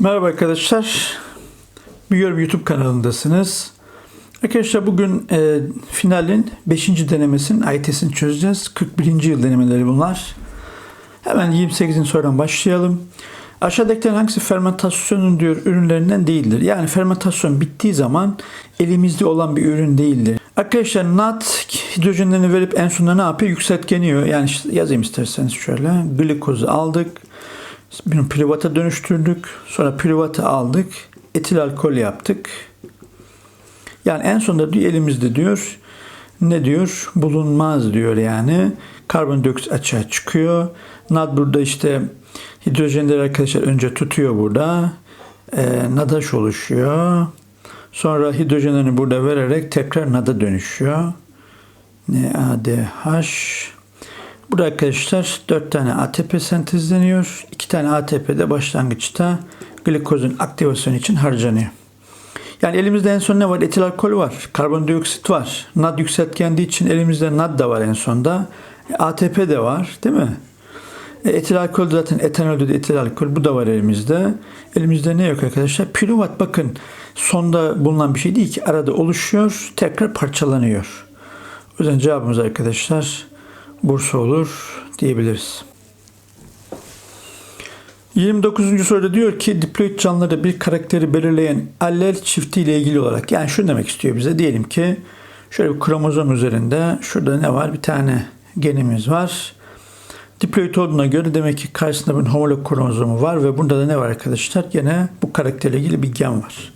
Merhaba arkadaşlar. Biliyorum YouTube kanalındasınız. Arkadaşlar bugün e, finalin 5. denemesinin AYT'sini çözeceğiz. 41. yıl denemeleri bunlar. Hemen 28'in sonradan başlayalım. Aşağıdakilerin hangisi fermentasyonun diyor ürünlerinden değildir. Yani fermentasyon bittiği zaman elimizde olan bir ürün değildir. Arkadaşlar NAT hidrojenlerini verip en sonunda ne yapıyor? Yükseltgeniyor. Yani işte yazayım isterseniz şöyle. Glikozu aldık. Bunu privata dönüştürdük. Sonra privata aldık. Etil alkol yaptık. Yani en sonunda diyor elimizde diyor ne diyor? Bulunmaz diyor yani. Karbondioksit açığa çıkıyor. NAD burada işte hidrojenleri arkadaşlar önce tutuyor burada. E, NADH oluşuyor. Sonra hidrojenlerini burada vererek tekrar NAD'a dönüşüyor. NADH Burada arkadaşlar 4 tane ATP sentezleniyor. 2 tane ATP de başlangıçta glikozun aktivasyonu için harcanıyor. Yani elimizde en son ne var? Etil alkol var. Karbondioksit var. NAD yükseltgendiği için elimizde NAD da var en sonda. E, ATP de var değil mi? E, etil alkol zaten etanol de etil alkol. Bu da var elimizde. Elimizde ne yok arkadaşlar? Piruvat bakın sonda bulunan bir şey değil ki. Arada oluşuyor. Tekrar parçalanıyor. O yüzden cevabımız arkadaşlar Bursa olur diyebiliriz. 29. soruda diyor ki diploid canlıda bir karakteri belirleyen allel çifti ile ilgili olarak yani şunu demek istiyor bize diyelim ki şöyle bir kromozom üzerinde şurada ne var bir tane genimiz var. Diploid olduğuna göre demek ki karşısında bir homolog kromozomu var ve burada da ne var arkadaşlar? Gene bu karakterle ilgili bir gen var.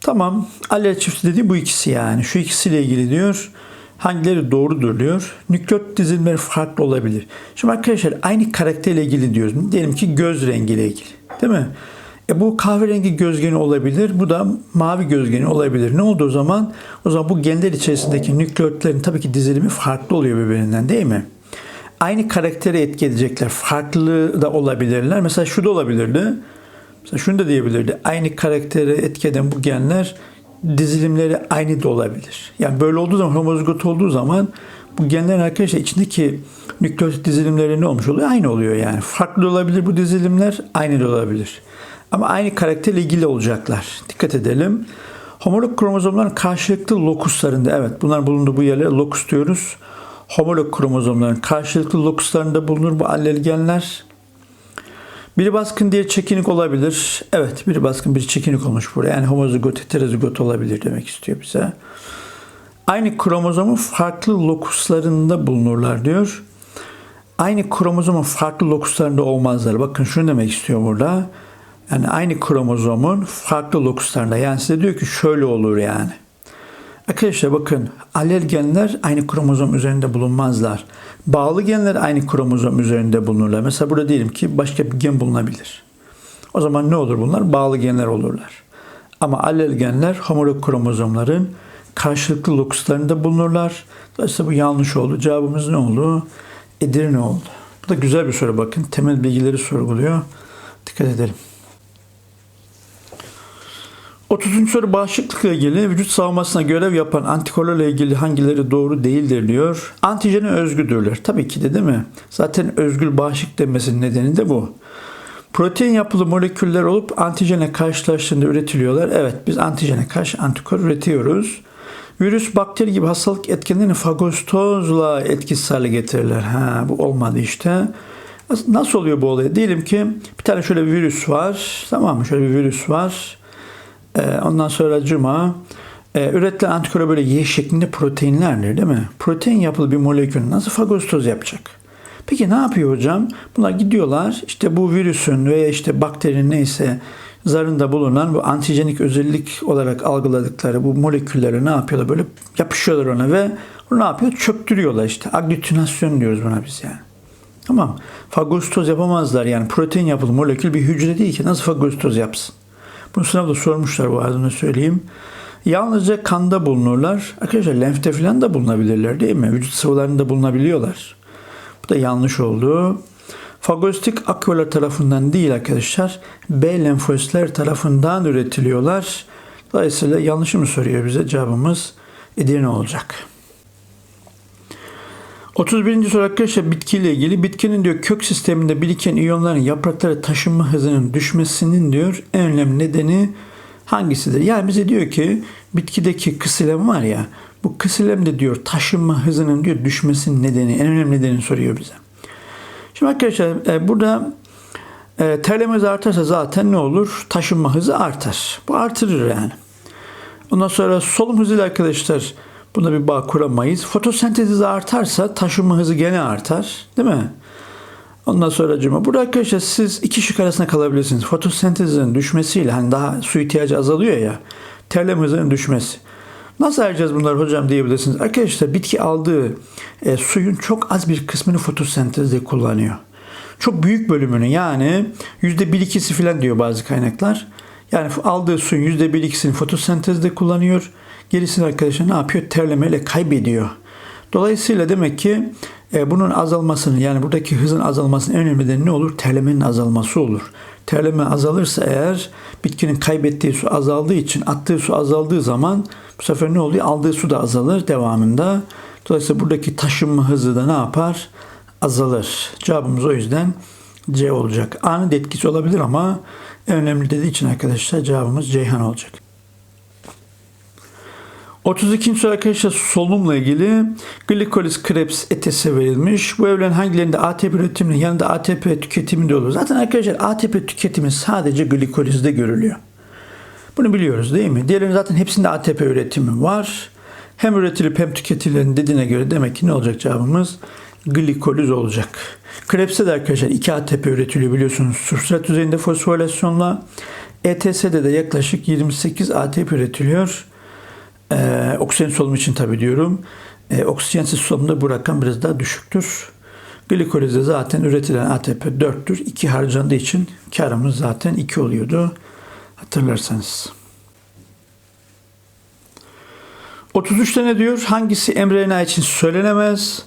Tamam. Allel çifti dediği bu ikisi yani. Şu ikisiyle ilgili diyor. Hangileri doğrudur diyor. Nükleot dizilimleri farklı olabilir. Şimdi arkadaşlar aynı karakterle ilgili diyoruz. Diyelim ki göz rengiyle ilgili. Değil mi? E bu kahverengi gözgeni olabilir. Bu da mavi gözgeni olabilir. Ne oldu o zaman? O zaman bu genler içerisindeki nükleotlerin tabii ki dizilimi farklı oluyor birbirinden değil mi? Aynı karaktere etki edecekler. Farklı da olabilirler. Mesela şu da olabilirdi. Mesela şunu da diyebilirdi. Aynı karaktere etki eden bu genler dizilimleri aynı da olabilir. Yani böyle olduğu zaman homozigot olduğu zaman bu genlerin arkadaşlar içindeki nükleotit dizilimleri ne olmuş oluyor? Aynı oluyor yani. Farklı olabilir bu dizilimler, aynı da olabilir. Ama aynı karakterle ilgili olacaklar. Dikkat edelim. Homolog kromozomların karşılıklı lokuslarında, evet bunlar bulunduğu bu yerlere lokus diyoruz. Homolog kromozomların karşılıklı lokuslarında bulunur bu allel Biri baskın diye çekinik olabilir. Evet biri baskın biri çekinik olmuş buraya. Yani homozigot heterozigot olabilir demek istiyor bize. Aynı kromozomun farklı lokuslarında bulunurlar diyor. Aynı kromozomun farklı lokuslarında olmazlar. Bakın şunu demek istiyor burada. Yani aynı kromozomun farklı lokuslarında. Yani size diyor ki şöyle olur yani. Arkadaşlar bakın allel genler aynı kromozom üzerinde bulunmazlar. Bağlı genler aynı kromozom üzerinde bulunurlar. Mesela burada diyelim ki başka bir gen bulunabilir. O zaman ne olur bunlar? Bağlı genler olurlar. Ama allel genler homolog kromozomların karşılıklı lokuslarında bulunurlar. Dolayısıyla bu yanlış oldu. Cevabımız ne oldu? Edirne oldu. Bu da güzel bir soru bakın. Temel bilgileri sorguluyor. Dikkat edelim. 30. soru bağışıklıkla ilgili vücut savunmasına görev yapan antikorlarla ilgili hangileri doğru değildir diyor. Antijene özgüdürler. Tabii ki de değil mi? Zaten özgül bağışık demesinin nedeni de bu. Protein yapılı moleküller olup antijene karşılaştığında üretiliyorlar. Evet biz antijene karşı antikor üretiyoruz. Virüs, bakteri gibi hastalık etkenlerini fagostozla etkisiz hale getirirler. Ha, bu olmadı işte. Nasıl oluyor bu olay? Diyelim ki bir tane şöyle bir virüs var. Tamam mı? Şöyle bir virüs var. Ee, ondan sonra cuma e, üretilen antikora böyle Y şeklinde proteinlerdir değil mi? Protein yapılı bir molekül nasıl fagostoz yapacak? Peki ne yapıyor hocam? Bunlar gidiyorlar işte bu virüsün veya işte bakterinin neyse zarında bulunan bu antijenik özellik olarak algıladıkları bu molekülleri ne yapıyorlar? Böyle yapışıyorlar ona ve bunu ne yapıyor? Çöktürüyorlar işte. Aglutinasyon diyoruz buna biz yani. Tamam. Fagostoz yapamazlar yani protein yapılı molekül bir hücre değil ki nasıl fagostoz yapsın? Bunu sınavda sormuşlar bu adını söyleyeyim. Yalnızca kanda bulunurlar. Arkadaşlar lenfte falan da bulunabilirler değil mi? Vücut sıvılarında bulunabiliyorlar. Bu da yanlış oldu. Fagositik akvalar tarafından değil arkadaşlar. B lenfositler tarafından üretiliyorlar. Dolayısıyla yanlışı mı soruyor bize? Cevabımız Edirne olacak. 31. soru arkadaşlar bitkiyle ilgili. Bitkinin diyor kök sisteminde biriken iyonların yapraklara taşınma hızının düşmesinin diyor en önemli nedeni hangisidir? Yani bize diyor ki bitkideki kısilem var ya bu kısilemde diyor taşınma hızının diyor düşmesinin nedeni en önemli nedenini soruyor bize. Şimdi arkadaşlar e, burada e, terleme hızı artarsa zaten ne olur? Taşınma hızı artar. Bu artırır yani. Ondan sonra solunum hızıyla arkadaşlar buna bir bağ kuramayız. Fotosentez artarsa taşınma hızı gene artar. Değil mi? Ondan sonra cuma. Burada arkadaşlar siz iki şık arasında kalabilirsiniz. Fotosentezin düşmesiyle hani daha su ihtiyacı azalıyor ya. Terleme hızının düşmesi. Nasıl ayıracağız bunları hocam diyebilirsiniz. Arkadaşlar bitki aldığı e, suyun çok az bir kısmını fotosentezde kullanıyor. Çok büyük bölümünü yani %1-2'si falan diyor bazı kaynaklar. Yani aldığı suyun %1-2'sini fotosentezde kullanıyor. Gerisini arkadaşlar ne yapıyor? Terlemeyle kaybediyor. Dolayısıyla demek ki e, bunun azalmasını yani buradaki hızın azalmasının en önemli nedeni ne olur? Terlemenin azalması olur. Terleme azalırsa eğer bitkinin kaybettiği su azaldığı için attığı su azaldığı zaman bu sefer ne oluyor? Aldığı su da azalır devamında. Dolayısıyla buradaki taşınma hızı da ne yapar? Azalır. Cevabımız o yüzden C olacak. Da etkisi olabilir ama en önemli dediği için arkadaşlar cevabımız Ceyhan olacak. 32. soru arkadaşlar solunumla ilgili glikoliz, Krebs, etese verilmiş. Bu evren hangilerinde ATP üretiminin yanında ATP tüketiminde olur? Zaten arkadaşlar ATP tüketimi sadece glikolizde görülüyor. Bunu biliyoruz değil mi? Diğerlerinin zaten hepsinde ATP üretimi var. Hem üretilip hem tüketilen dediğine göre demek ki ne olacak cevabımız? Glikoliz olacak. Krebs'te de arkadaşlar 2 ATP üretiliyor biliyorsunuz. Substrat düzeyinde fosforilasyonla. ETS'de de yaklaşık 28 ATP üretiliyor. Ee, oksijen solumu için tabi diyorum. Ee, oksijensiz solumda bu rakam biraz daha düşüktür. Glikolizde zaten üretilen ATP 4'tür. 2 harcandığı için karımız zaten 2 oluyordu. Hatırlarsanız. 33'te ne diyor? Hangisi mRNA için söylenemez?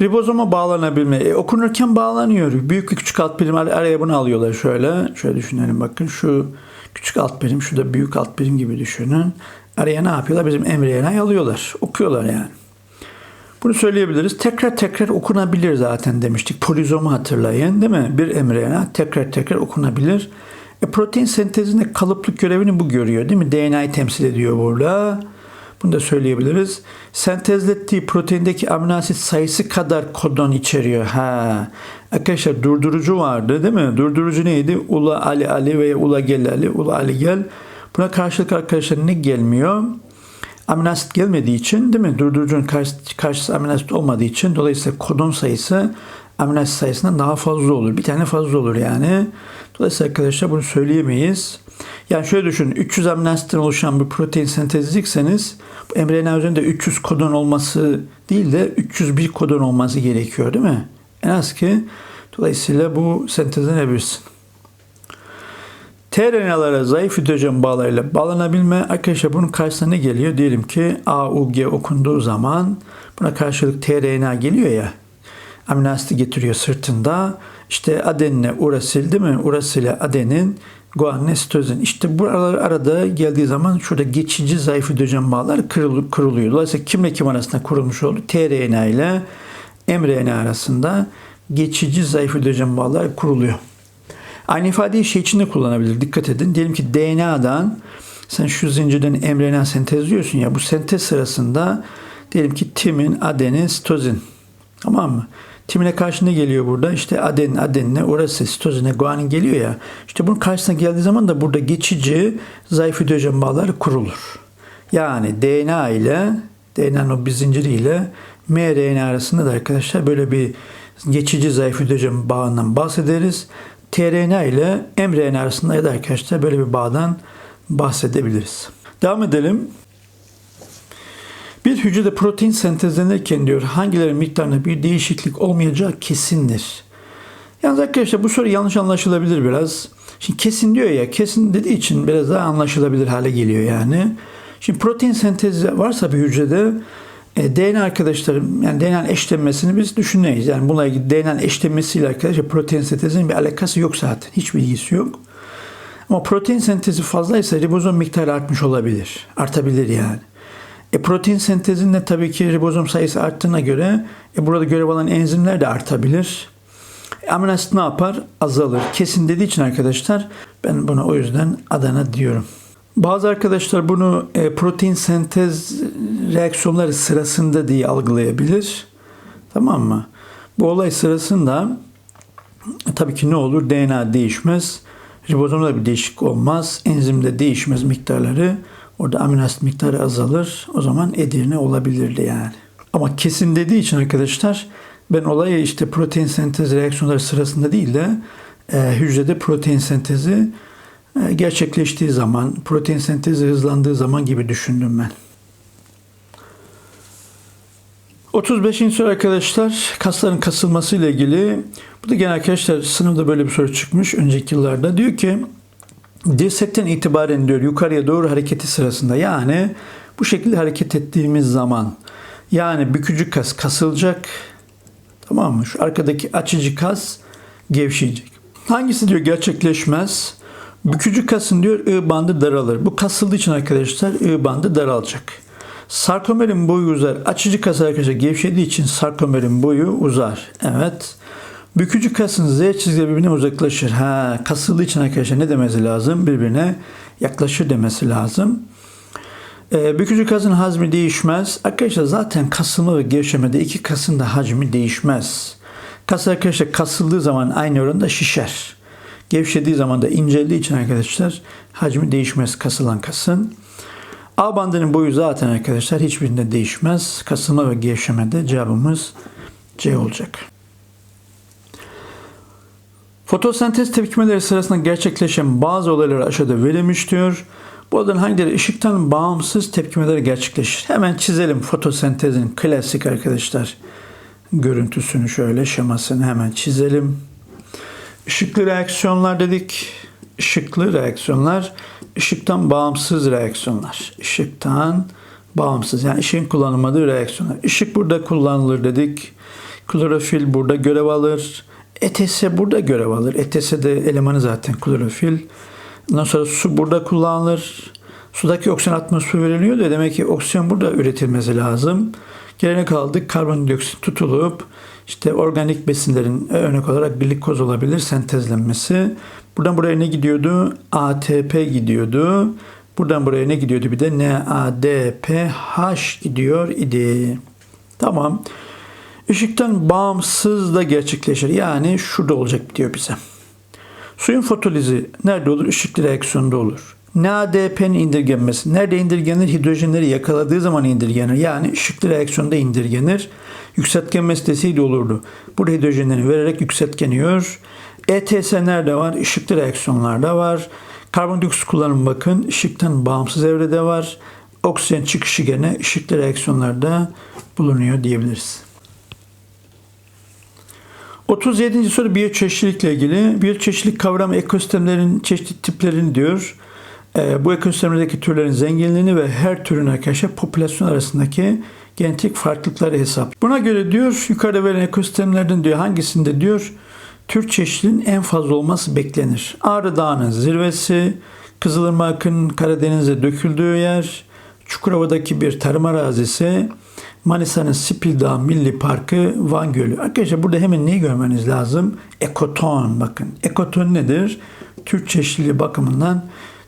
Ribozoma bağlanabilme. E, okunurken bağlanıyor. Büyük ve küçük alt birim araya bunu alıyorlar şöyle. Şöyle düşünelim bakın. Şu küçük alt birim, şu da büyük alt birim gibi düşünün. Araya ne yapıyorlar? Bizim mRNA'yı alıyorlar. Okuyorlar yani. Bunu söyleyebiliriz. Tekrar tekrar okunabilir zaten demiştik. Polizomu hatırlayın değil mi? Bir mRNA tekrar tekrar okunabilir. E, protein sentezinde kalıplık görevini bu görüyor değil mi? DNA'yı temsil ediyor burada. Bunu da söyleyebiliriz. Sentezlettiği proteindeki amino asit sayısı kadar kodon içeriyor. Ha. Arkadaşlar durdurucu vardı değil mi? Durdurucu neydi? Ula Ali Ali veya Ula Gel Ali, Ula Ali Gel. Buna karşılık arkadaşlar ne gelmiyor? Amino gelmediği için değil mi? Durdurucunun karşı, karşısı amino olmadığı için dolayısıyla kodon sayısı amino asit sayısından daha fazla olur. Bir tane fazla olur yani. Dolayısıyla arkadaşlar bunu söyleyemeyiz. Yani şöyle düşünün. 300 amino oluşan bir protein sentezleyecekseniz mRNA üzerinde 300 kodon olması değil de 301 kodon olması gerekiyor değil mi? En az ki dolayısıyla bu sentezlenebilirsin. tRNA'lara zayıf hidrojen bağlarıyla bağlanabilme arkadaşlar bunun karşısına ne geliyor? Diyelim ki AUG okunduğu zaman buna karşılık tRNA geliyor ya amino getiriyor sırtında. İşte adenine urasil değil mi? Urasile adenin guanin, sitozin. İşte bu arada geldiği zaman şurada geçici zayıf hidrojen bağlar kırılıyor. Dolayısıyla kimle kim arasında kurulmuş oldu? tRNA ile mRNA arasında geçici zayıf hidrojen bağlar kuruluyor. Aynı ifadeyi şey için de kullanabilir. Dikkat edin. Diyelim ki DNA'dan sen şu zincirden mRNA sentezliyorsun ya bu sentez sırasında diyelim ki timin, adenin, sitozin. Tamam mı? Timine karşı ne geliyor burada? İşte adenin, adenine, orası, sitozine, guanin geliyor ya. İşte bunun karşısına geldiği zaman da burada geçici zayıf hidrojen bağları kurulur. Yani DNA ile DNA'nın o bir zinciriyle mRNA arasında da arkadaşlar böyle bir geçici zayıf hidrojen bağından bahsederiz. tRNA ile mRNA arasında ya da arkadaşlar böyle bir bağdan bahsedebiliriz. Devam edelim. Bir hücrede protein sentezlenirken diyor hangileri miktarında bir değişiklik olmayacağı kesindir. Yalnız arkadaşlar bu soru yanlış anlaşılabilir biraz. Şimdi kesin diyor ya kesin dediği için biraz daha anlaşılabilir hale geliyor yani. Şimdi protein sentezi varsa bir hücrede e, DNA arkadaşlarım yani DNA eşlenmesini biz düşünmeyiz. Yani bununla ilgili DNA eşlenmesiyle arkadaşlar protein sentezinin bir alakası yok zaten. Hiçbir ilgisi yok. Ama protein sentezi fazlaysa ribozom miktarı artmış olabilir. Artabilir yani. E, protein sentezinde tabii ki ribozom sayısı arttığına göre e, burada görev alan enzimler de artabilir. E, amino asit ne yapar? Azalır. Kesin dediği için arkadaşlar ben buna o yüzden Adana diyorum. Bazı arkadaşlar bunu e, protein sentez reaksiyonları sırasında diye algılayabilir. Tamam mı? Bu olay sırasında e, tabii ki ne olur? DNA değişmez. Ribozomda bir değişiklik olmaz. Enzimde değişmez miktarları. Orada amino asit miktarı azalır. O zaman Edirne olabilirdi yani. Ama kesin dediği için arkadaşlar ben olayı işte protein sentez reaksiyonları sırasında değil de e, hücrede protein sentezi gerçekleştiği zaman, protein sentezi hızlandığı zaman gibi düşündüm ben. 35. soru arkadaşlar kasların kasılması ile ilgili. Bu da gene arkadaşlar sınavda böyle bir soru çıkmış önceki yıllarda. Diyor ki dirsekten itibaren diyor yukarıya doğru hareketi sırasında yani bu şekilde hareket ettiğimiz zaman yani bükücü kas kasılacak tamam mı? Şu arkadaki açıcı kas gevşeyecek. Hangisi diyor gerçekleşmez? Bükücü kasın diyor I bandı daralır. Bu kasıldığı için arkadaşlar I bandı daralacak. Sarkomerin boyu uzar. Açıcı kas arkadaşlar gevşediği için sarkomerin boyu uzar. Evet. Bükücü kasın Z çizgileri birbirine uzaklaşır. Ha, kasıldığı için arkadaşlar ne demesi lazım? Birbirine yaklaşır demesi lazım. Ee, bükücü kasın hacmi değişmez. Arkadaşlar zaten kasılma ve gevşemede iki kasın da hacmi değişmez. Kas arkadaşlar kasıldığı zaman aynı oranda şişer. Gevşediği zaman da inceldiği için arkadaşlar hacmi değişmez kasılan kasın. A bandının boyu zaten arkadaşlar hiçbirinde değişmez. Kasılma ve gevşemede cevabımız C olacak. Fotosentez tepkimeleri sırasında gerçekleşen bazı olaylar aşağıda verilmiş diyor. Bu olayların hangileri ışıktan bağımsız tepkimeleri gerçekleşir? Hemen çizelim fotosentezin klasik arkadaşlar görüntüsünü şöyle şemasını hemen çizelim. Işıklı reaksiyonlar dedik. Işıklı reaksiyonlar, ışıktan bağımsız reaksiyonlar. Işıktan bağımsız yani ışığın kullanılmadığı reaksiyonlar. Işık burada kullanılır dedik. Klorofil burada görev alır. ETS burada görev alır. ETS de elemanı zaten klorofil. Ondan sonra su burada kullanılır. Sudaki oksijen atmosfer veriliyor da demek ki oksijen burada üretilmesi lazım. Gelene kaldık karbondioksit tutulup işte organik besinlerin örnek olarak glikoz olabilir sentezlenmesi. Buradan buraya ne gidiyordu? ATP gidiyordu. Buradan buraya ne gidiyordu? Bir de NADPH gidiyor idi. Tamam. Işıktan bağımsız da gerçekleşir. Yani şurada olacak diyor bize. Suyun fotolizi nerede olur? Işıklı reaksiyonda olur. NADP'nin indirgenmesi. Nerede indirgenir? Hidrojenleri yakaladığı zaman indirgenir. Yani ışıklı reaksiyonda indirgenir. Yükseltgenmesi deseydi olurdu. Burada hidrojenleri vererek yükseltgeniyor. ETS nerede var? Işıklı reaksiyonlarda var. Karbondioksit kullanımı bakın ışıktan bağımsız evrede var. Oksijen çıkışı gene ışıklı reaksiyonlarda bulunuyor diyebiliriz. 37. soru biyoçeşitlilikle ilgili. Biyoçeşitlilik kavramı ekosistemlerin çeşitli tiplerini diyor. E, bu ekosistemlerdeki türlerin zenginliğini ve her türün arkadaşlar popülasyon arasındaki genetik farklılıkları hesap. Buna göre diyor yukarıda verilen ekosistemlerden diyor hangisinde diyor tür çeşitliliğin en fazla olması beklenir. Ağrı Dağı'nın zirvesi, Kızılırmak'ın Karadeniz'e döküldüğü yer, Çukurova'daki bir tarım arazisi, Manisa'nın Spil Dağı Milli Parkı, Van Gölü. Arkadaşlar burada hemen neyi görmeniz lazım? Ekoton bakın. Ekoton nedir? Tür çeşitliliği bakımından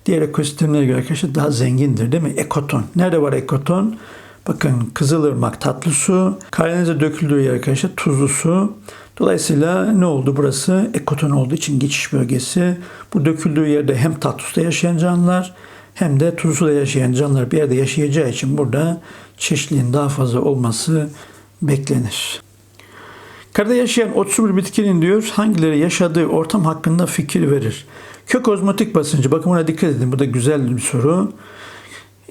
diğer ekosistemlere göre arkadaşlar daha zengindir değil mi? Ekoton. Nerede var ekoton? Bakın Kızılırmak tatlı su, Karadeniz'e döküldüğü yer arkadaşlar tuzlu su. Dolayısıyla ne oldu burası? Ekoton olduğu için geçiş bölgesi. Bu döküldüğü yerde hem tatlı suda yaşayan canlılar hem de tuzlu suda yaşayan canlılar bir yerde yaşayacağı için burada çeşitliliğin daha fazla olması beklenir. Karada yaşayan 31 bitkinin diyor hangileri yaşadığı ortam hakkında fikir verir. Kök ozmotik basıncı bakın buna dikkat edin bu da güzel bir soru.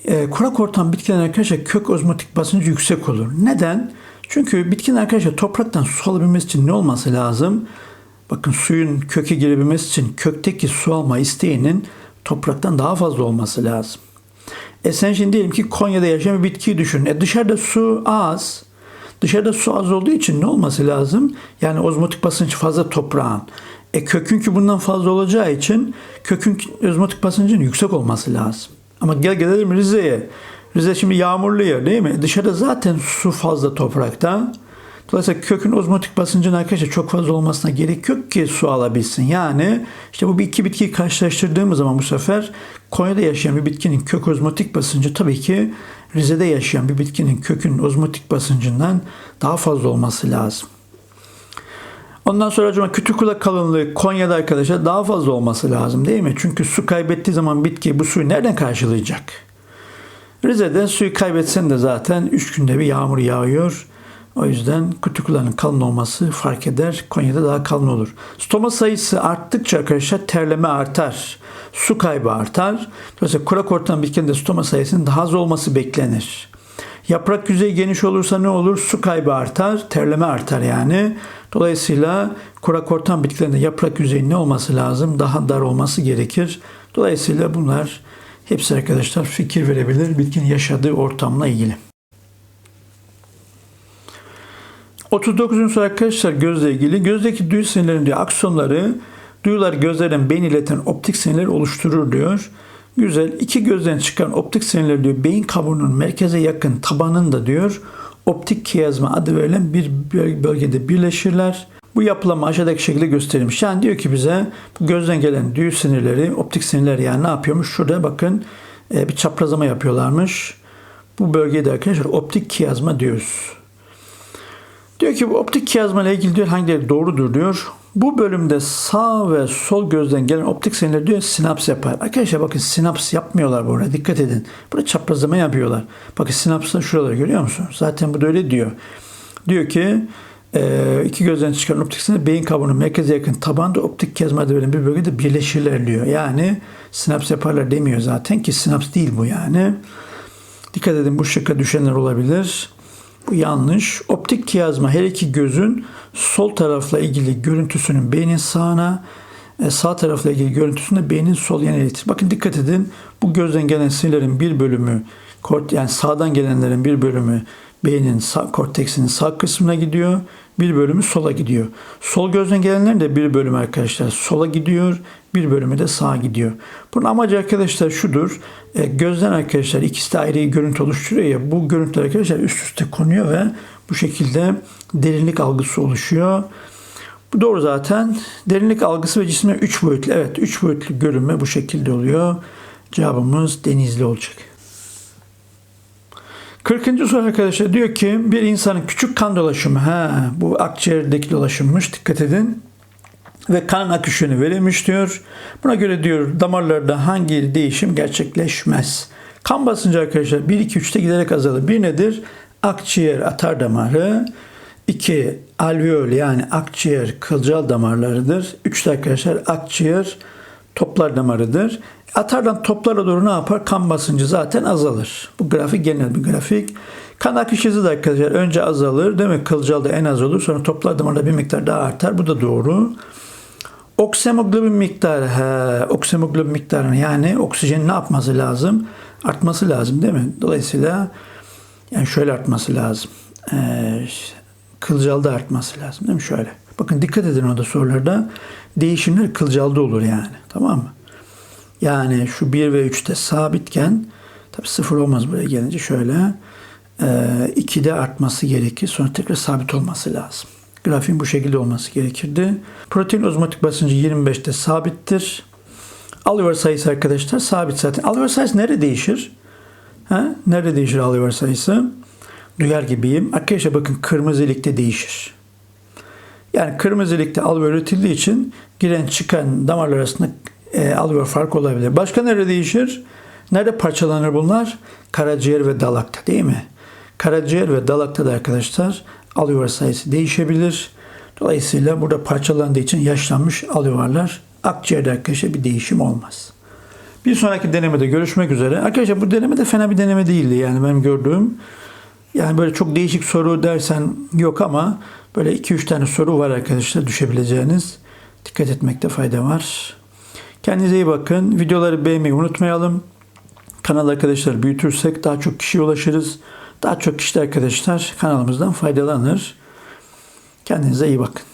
E, kurak ortam bitkilerin arkadaşlar kök ozmotik basıncı yüksek olur. Neden? Çünkü bitkinin arkadaşlar topraktan su alabilmesi için ne olması lazım? Bakın suyun köke girebilmesi için kökteki su alma isteğinin topraktan daha fazla olması lazım. E sen şimdi diyelim ki Konya'da yaşayan bir bitkiyi düşün. E dışarıda su az. Dışarıda su az olduğu için ne olması lazım? Yani ozmotik basınç fazla toprağın. E kökünkü bundan fazla olacağı için kökün ozmotik basıncının yüksek olması lazım. Ama gel gelelim Rize'ye. Rize şimdi yağmurlu yer değil mi? Dışarıda zaten su fazla toprakta. Dolayısıyla kökün ozmotik basıncının arkadaşlar çok fazla olmasına gerek yok ki su alabilsin. Yani işte bu bir iki bitkiyi karşılaştırdığımız zaman bu sefer Konya'da yaşayan bir bitkinin kök ozmotik basıncı tabii ki Rize'de yaşayan bir bitkinin kökün ozmotik basıncından daha fazla olması lazım. Ondan sonra acaba kütükula kalınlığı Konya'da arkadaşlar daha fazla olması lazım değil mi? Çünkü su kaybettiği zaman bitki bu suyu nereden karşılayacak? Rize'de suyu kaybetsen de zaten 3 günde bir yağmur yağıyor. O yüzden kütükulanın kalın olması fark eder. Konya'da daha kalın olur. Stoma sayısı arttıkça arkadaşlar terleme artar. Su kaybı artar. Dolayısıyla kurak ortam bitkinde stoma sayısının daha az olması beklenir. Yaprak yüzeyi geniş olursa ne olur? Su kaybı artar, terleme artar yani. Dolayısıyla kurak ortam bitkilerinde yaprak yüzeyi ne olması lazım? Daha dar olması gerekir. Dolayısıyla bunlar hepsi arkadaşlar fikir verebilir bitkinin yaşadığı ortamla ilgili. 39. soru arkadaşlar gözle ilgili. Gözdeki duyu sinirlerinin diyor aksonları duyular gözlerin beyin ileten optik sinirleri oluşturur diyor. Güzel. İki gözden çıkan optik sinirler diyor beyin kabuğunun merkeze yakın tabanında diyor optik kiyazma adı verilen bir bölgede birleşirler. Bu yapılanma aşağıdaki şekilde gösterilmiş. Yani diyor ki bize bu gözden gelen düğü sinirleri, optik sinirler yani ne yapıyormuş? Şurada bakın e, bir çaprazlama yapıyorlarmış. Bu bölgede arkadaşlar optik kiyazma diyoruz. Diyor ki bu optik kiyazma ile ilgili diyor hangileri doğrudur diyor. Bu bölümde sağ ve sol gözden gelen optik sinirler diyor sinaps yapar. Arkadaşlar bakın sinaps yapmıyorlar burada. Dikkat edin. Burada çaprazlama yapıyorlar. Bakın sinapsın şuraları görüyor musunuz? Zaten bu da öyle diyor. Diyor ki iki gözden çıkan optik sinir beyin kabuğunun merkeze yakın tabanda optik kezma verilen bir bölgede birleşirler diyor. Yani sinaps yaparlar demiyor zaten ki sinaps değil bu yani. Dikkat edin bu şıkka düşenler olabilir. Bu yanlış. Optik kiyazma her iki gözün sol tarafla ilgili görüntüsünün beynin sağına, e, sağ tarafla ilgili görüntüsünde beynin sol yanına iletir. Bakın dikkat edin. Bu gözden gelen sinirlerin bir bölümü yani sağdan gelenlerin bir bölümü beynin sağ, korteksinin sağ kısmına gidiyor. Bir bölümü sola gidiyor. Sol gözden gelenlerin de bir bölümü arkadaşlar sola gidiyor. Bir bölümü de sağa gidiyor. Bunun amacı arkadaşlar şudur. E, gözden arkadaşlar ikisi de ayrı görüntü oluşturuyor ya. Bu görüntüler arkadaşlar üst üste konuyor ve bu şekilde derinlik algısı oluşuyor. Bu doğru zaten. Derinlik algısı ve cisme 3 boyutlu. Evet 3 boyutlu görünme bu şekilde oluyor. Cevabımız denizli olacak. 40. soru arkadaşlar diyor ki bir insanın küçük kan dolaşımı ha bu akciğerdeki dolaşımmış dikkat edin ve kan akışını verilmiş diyor. Buna göre diyor damarlarda hangi değişim gerçekleşmez. Kan basıncı arkadaşlar 1 2 3'te giderek azalır. Bir nedir? Akciğer atar damarı. 2 alveol yani akciğer kılcal damarlarıdır. 3 de arkadaşlar akciğer toplar damarıdır. Atardan toplara doğru ne yapar? Kan basıncı zaten azalır. Bu grafik genel bir grafik. Kan akış hızı da arkadaşlar önce azalır. Demek kılcalda en az olur. Sonra toplar damarda bir miktar daha artar. Bu da doğru. Oksemoglobin miktarı, he, oksemoglobin miktarını yani oksijenin ne yapması lazım? Artması lazım değil mi? Dolayısıyla yani şöyle artması lazım. Ee, kılcalda artması lazım değil mi? Şöyle. Bakın dikkat edin orada sorularda. Değişimler kılcalda olur yani. Tamam mı? Yani şu 1 ve 3'te sabitken tabi 0 olmaz buraya gelince şöyle e, 2'de artması gerekir. Sonra tekrar sabit olması lazım. Grafiğin bu şekilde olması gerekirdi. Protein ozmotik basıncı 25'te sabittir. Alveol sayısı arkadaşlar sabit zaten. Alveol sayısı nerede değişir? Ha? Nerede değişir alveol sayısı? Duyar gibiyim. Arkadaşlar bakın kırmızı ilikte değişir. Yani kırmızı alveol üretildiği için giren çıkan damarlar arasında e, alveol fark olabilir. Başka nerede değişir? Nerede parçalanır bunlar? Karaciğer ve dalakta değil mi? Karaciğer ve dalakta da arkadaşlar alveol sayısı değişebilir. Dolayısıyla burada parçalandığı için yaşlanmış alveoller akciğerde arkadaşlar bir değişim olmaz. Bir sonraki denemede görüşmek üzere. Arkadaşlar bu deneme de fena bir deneme değildi yani benim gördüğüm. Yani böyle çok değişik soru dersen yok ama böyle 2-3 tane soru var arkadaşlar düşebileceğiniz. Dikkat etmekte fayda var. Kendinize iyi bakın. Videoları beğenmeyi unutmayalım. Kanal arkadaşlar büyütürsek daha çok kişiye ulaşırız. Daha çok kişi arkadaşlar kanalımızdan faydalanır. Kendinize iyi bakın.